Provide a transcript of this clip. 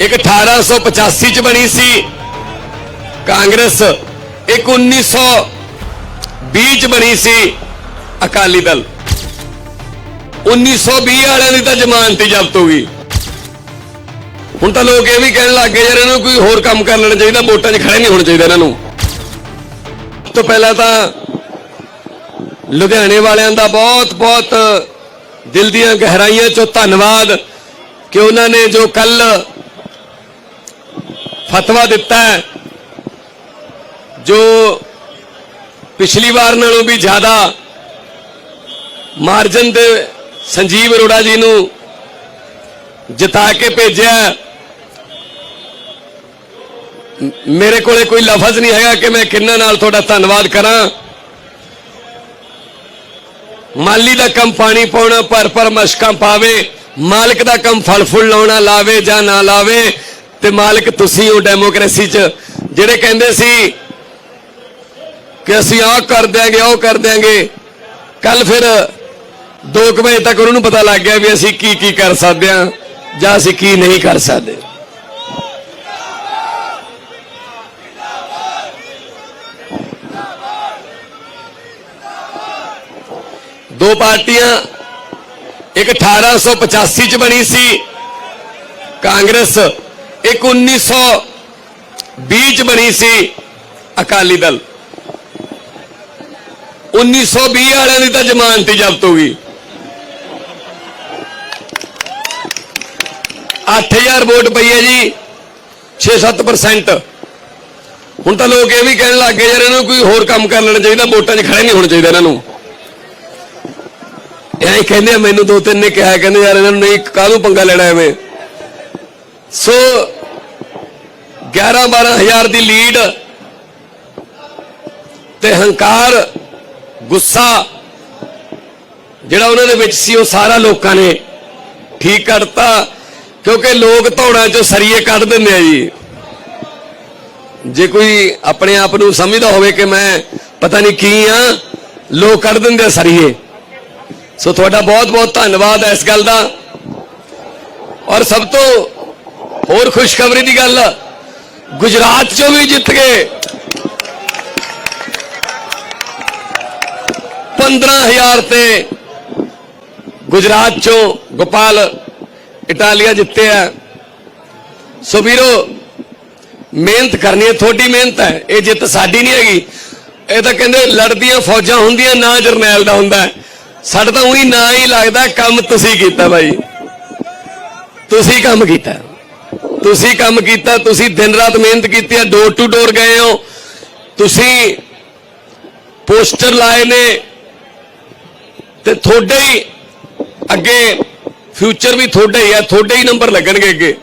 ਇੱਕ 1885 ਚ ਬਣੀ ਸੀ। ਕਾਂਗਰਸ ਇੱਕ 1920 ਚ ਬਣੀ ਸੀ। ਅਕਾਲੀ ਦਲ। 1920 ਵਾਲਿਆਂ ਦੀ ਤਾਂ ਜ਼ਮਾਨਤ ਹੀ ਜ਼ਬਤ ਹੋ ਗਈ। ਹੁਣ ਤਾਂ ਲੋਕ ਇਹ ਵੀ ਕਹਿਣ ਲੱਗ ਗਏ, ਯਾਰ ਇਹਨਾਂ ਨੂੰ ਕੋਈ ਹੋਰ ਕੰਮ ਕਰ ਲੈਣਾ ਚਾਹੀਦਾ, ਵੋਟਾਂ 'ਚ ਖੜੇ ਨਹੀਂ ਹੋਣਾ ਚਾਹੀਦਾ ਇਹਨਾਂ ਨੂੰ। ਸਭ ਤੋਂ ਪਹਿਲਾਂ ਤਾਂ ਲੁਧਿਆਣੇ ਵਾਲਿਆਂ ਦਾ ਬਹੁਤ ਬਹੁਤ ਦਿਲ ਦੀਆਂ ਗਹਿਰਾਈਆਂ 'ਚੋਂ ਧੰਨਵਾਦ ਕਿ ਉਹਨਾਂ ਨੇ ਜੋ ਕੱਲ ਫਤਵਾ ਦਿੱਤਾ ਹੈ। ਜੋ ਪਿਛਲੀ ਵਾਰ ਨਾਲੋਂ ਵੀ ਜ਼ਿਆਦਾ ਮਾਰਜਨ ਦੇ ਸੰਜੀਵ ਅਰੋੜਾ ਜੀ ਨੂੰ ਜਿਤਾ ਕੇ ਭੇਜਿਆ ਮੇਰੇ ਕੋਲੇ ਕੋਈ ਲਫ਼ਜ਼ ਨਹੀਂ ਹੈਗਾ ਕਿ ਮੈਂ ਕਿੰਨਾ ਨਾਲ ਤੁਹਾਡਾ ਧੰਨਵਾਦ ਕਰਾਂ। ਮਾਲੀ ਦਾ ਕੰਮ ਪਾਣੀ ਪਾਉਣਾ ਪਰ ਪਰ ਮਸ਼ਕਾਂ ਪਾਵੇ, ਮਾਲਕ ਦਾ ਕੰਮ ਫਲ ਫੁੱਲ ਲਾਉਣਾ, ਲਾਵੇ ਜਾਂ ਨਾ ਲਾਵੇ ਤੇ ਮਾਲਕ ਤੁਸੀਂ ਹੋ ਡੈਮੋਕ੍ਰੇਸੀ 'ਚ, ਜਿਹੜੇ ਕਹਿੰਦੇ ਸੀ ਕਿ ਅਸੀਂ ਆਹ ਕਰ ਦਿਆਂਗੇ, ਉਹ ਕਰ ਦਿਆਂਗੇ। ਕੱਲ ਫਿਰ 2 ਵਜੇ ਤੱਕ ਉਹਨਾਂ ਨੂੰ ਪਤਾ ਲੱਗ ਗਿਆ ਵੀ ਅਸੀਂ ਕੀ ਕੀ ਕਰ ਸਕਦੇ ਹਾਂ ਜਾਂ ਅਸੀਂ ਕੀ ਨਹੀਂ ਕਰ ਸਕਦੇ। ਦੋ ਪਾਰਟੀਆਂ, ਇੱਕ 1885 ਚ ਬਣੀ ਸੀ ਕਾਂਗਰਸ ਇੱਕ 1920 ਚ ਬਣੀ ਸੀ ਅਕਾਲੀ ਦਲ। 1920 ਵਾਲਿਆਂ ਦੀ ਤਾਂ ਜ਼ਮਾਨਤ ਹੀ ਜ਼ਬਤ ਹੋ ਗਈ। 8000 ਵੋਟ ਪਈ ਹੈ ਜੀ 6-7% ਹੁਣ ਤਾਂ ਲੋਕ ਇਹ ਵੀ ਕਹਿਣ ਲੱਗ ਗਏ ਯਾਰ ਇਹਨਾਂ ਨੂੰ ਕੋਈ ਹੋਰ ਕੰਮ ਕਰ ਲੈਣਾ ਚਾਹੀਦਾ ਵੋਟਾਂ 'ਚ ਖੜੇ ਨਹੀਂ ਹੋਣਾ ਚਾਹੀਦਾ ਇਹਨਾਂ ਨੂੰ। ਐਂ ਕਹਿੰਦੇ ਆ, ਮੈਨੂੰ ਦੋ ਤਿੰਨ ਨੇ ਕਿਹਾ ਕਹਿੰਦੇ ਯਾਰ ਇਹਨਾਂ ਨੂੰ ਨਹੀਂ ਕਾਹਨੂੰ ਪੰਗਾ ਲੈਣਾ ਐਵੇਂ। ਸੋ 11 12000 ਦੀ ਲੀਡ ਤੇ ਹੰਕਾਰ, ਗੁੱਸਾ ਜਿਹੜਾ ਉਹਨਾਂ ਦੇ ਵਿੱਚ ਸੀ, ਉਹ ਸਾਰਾ ਲੋਕਾਂ ਨੇ ਠੀਕ ਕਰਤਾ, ਕਿਉਂਕਿ ਲੋਕ ਧੌਣਾ ਚੋਂ ਸਰੀਏ ਕੱਢ ਦਿੰਦੇ ਆ ਜੀ। ਜੇ ਕੋਈ ਆਪਣੇ ਆਪ ਨੂੰ ਸਮਝਦਾ ਹੋਵੇ ਕਿ ਮੈਂ ਪਤਾ ਨਹੀਂ ਕੀ ਆ, ਲੋਕ ਕੱਢ ਦਿੰਦੇ ਆ ਸਰੀਏ। ਸੋ ਤੁਹਾਡਾ ਬਹੁਤ ਬਹੁਤ ਧੰਨਵਾਦ ਇਸ ਗੱਲ ਦਾ। ਔਰ ਸਭ ਤੋਂ ਹੋਰ ਖੁਸ਼ਖਬਰੀ ਦੀ ਗੱਲ ਗੁਜਰਾਤ ਚੋਂ ਵੀ ਜਿੱਤ ਗਏ। 15000 ਤੇ ਗੁਜਰਾਤ ਚੋਂ ਗੋਪਾਲ ਇਟਾਲੀਆ ਜਿੱਤੇ ਜਿੱਤਿਆ ਸੋ ਵੀਰੋ, ਮਿਹਨਤ ਕਰਨੀ ਹੈ, ਤੁਹਾਡੀ ਮਿਹਨਤ ਹੈ, ਇਹ ਜਿੱਤ ਸਾਡੀ ਨਹੀਂ ਹੈਗੀ। ਇਹ ਤਾਂ ਕਹਿੰਦੇ ਲੜਦੀਆਂ ਫੌਜਾਂ ਹੁੰਦੀਆਂ, ਨਾ ਜਰਨੈਲ ਦਾ ਹੁੰਦਾ ਹੈ। ਸਾਡਾ ਤਾਂ ਉਹੀ ਨਾ ਹੀ ਲੱਗਦਾ, ਕੰਮ ਤੁਸੀਂ ਕੀਤਾ ਭਾਈ ਤੁਸੀਂ ਕੰਮ ਕੀਤਾ। ਤੁਸੀਂ ਕੰਮ ਕੀਤਾ, ਤੁਸੀਂ ਦਿਨ ਰਾਤ ਮਿਹਨਤ ਕੀਤੀ ਹੈ ਡੋਰ ਟੂ ਡੋਰ ਗਏ ਹੋ। ਤੁਸੀਂ ਪੋਸਟਰ ਲਾਏ ਨੇ ਤੇ ਤੁਹਾਡੇ ਹੀ ਅੱਗੇ ਫਿਊਚਰ ਵੀ ਤੁਹਾਡਾ ਹੀ ਹੈ ਤੁਹਾਡੇ ਹੀ ਨੰਬਰ ਲੱਗਣਗੇ ਅੱਗੇ।